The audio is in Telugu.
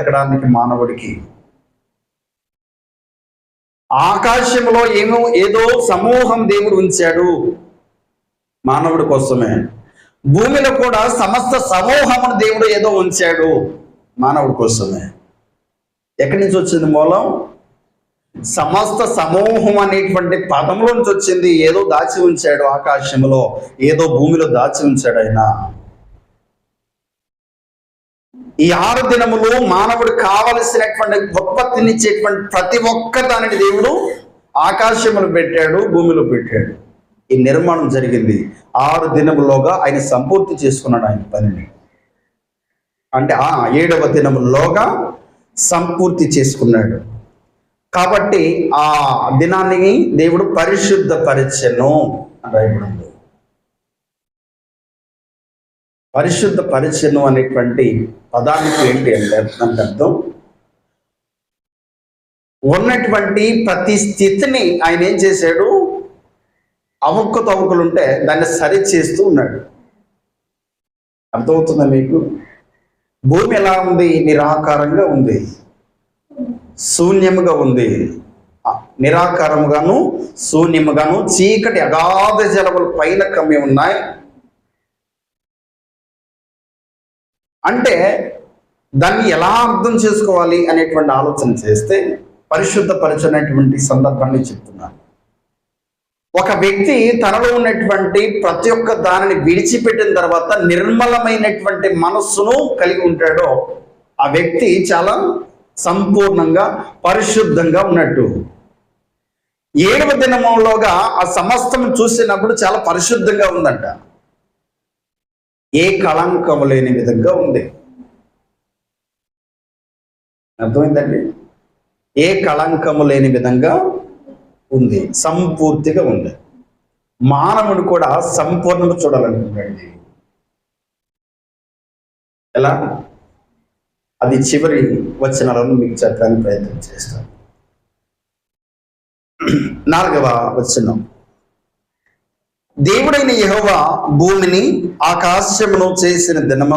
ఎక్కడానికి మానవుడికి. ఆకాశంలో ఏమో ఏదో సమూహం దేవుడు ఉంచాడు మానవుడి కోసమే. భూమిలో కూడా సమస్త సమూహమును దేవుడు ఏదో ఉంచాడు మానవుడి కోసమే. ఎక్కడి నుంచి వచ్చింది మూలం? సమస్త సమూహం అనేటువంటి పదంలో నుంచి వచ్చింది. ఏదో దాచి ఉంచాడు ఆకాశంలో ఏదో భూమిలో దాచి ఉంచాడు ఆయన. ఈ ఆరు దినములు మానవుడు కావలసినటువంటి ఉత్పత్తినిచ్చేటువంటి ప్రతి ఒక్క దానిని దేవుడు ఆకాశములు పెట్టాడు భూమిలో పెట్టాడు. ఈ నిర్మాణం జరిగింది. ఆరు దినములోగా ఆయన సంపూర్తి చేసుకున్నాడు ఆయన పనిని. అంటే ఆ ఏడవ దినములోగా సంపూర్తి చేసుకున్నాడు. కాబట్టి ఆ దినాన్ని దేవుడు పరిశుద్ధపరిచెను అని రాయబడింది. పరిశుద్ధ పరిచయం అనేటువంటి పదానికి ఏంటి అంటే దానికి అర్థం ఉన్నటువంటి ప్రతి స్థితిని ఆయన ఏం చేశాడు? అవక్కు తవ్వుకులు ఉంటే దాన్ని సరి చేస్తూ ఉన్నాడు. అర్థమవుతుందా మీకు? భూమి ఎలా ఉంది? నిరాకారంగా ఉంది. శూన్యముగా ఉంది. నిరాకారముగాను శూన్యముగాను చీకటి అగాధ జలములు పైన కమ్మి ఉన్నాయి. అంటే దాన్ని ఎలా అర్థం చేసుకోవాలి అనేటువంటి ఆలోచన చేస్తే పరిశుద్ధపరచనటువంటి సందర్భాన్ని చెప్తున్నాను ఒక వ్యక్తి తనలో ఉన్నటువంటి ప్రతి ఒక్క దానిని విడిచిపెట్టిన తర్వాత నిర్మలమైనటువంటి మనస్సును కలిగి ఉంటాడో ఆ వ్యక్తి చాలా సంపూర్ణంగా పరిశుద్ధంగా ఉన్నట్టు. ఏడవ దినములోగా ఆ సమస్తం చూసినప్పుడు చాలా పరిశుద్ధంగా ఉందంట. ఏ కళంకము లేని విధంగా ఉంది. అర్థమైందండి? ఏ కళంకము లేని విధంగా ఉంది. సంపూర్తిగా ఉంది. మానవుడు కూడా సంపూర్ణంగా చూడాలనుకుంటాడు ఎలా? అది చివరి వచనాలను మీకు చెప్పడానికి ప్రయత్నం చేస్తాను. నాలుగవ వచనం. దేవుడైన యహోవా భూమిని ఆకాశమును చేసిన దినము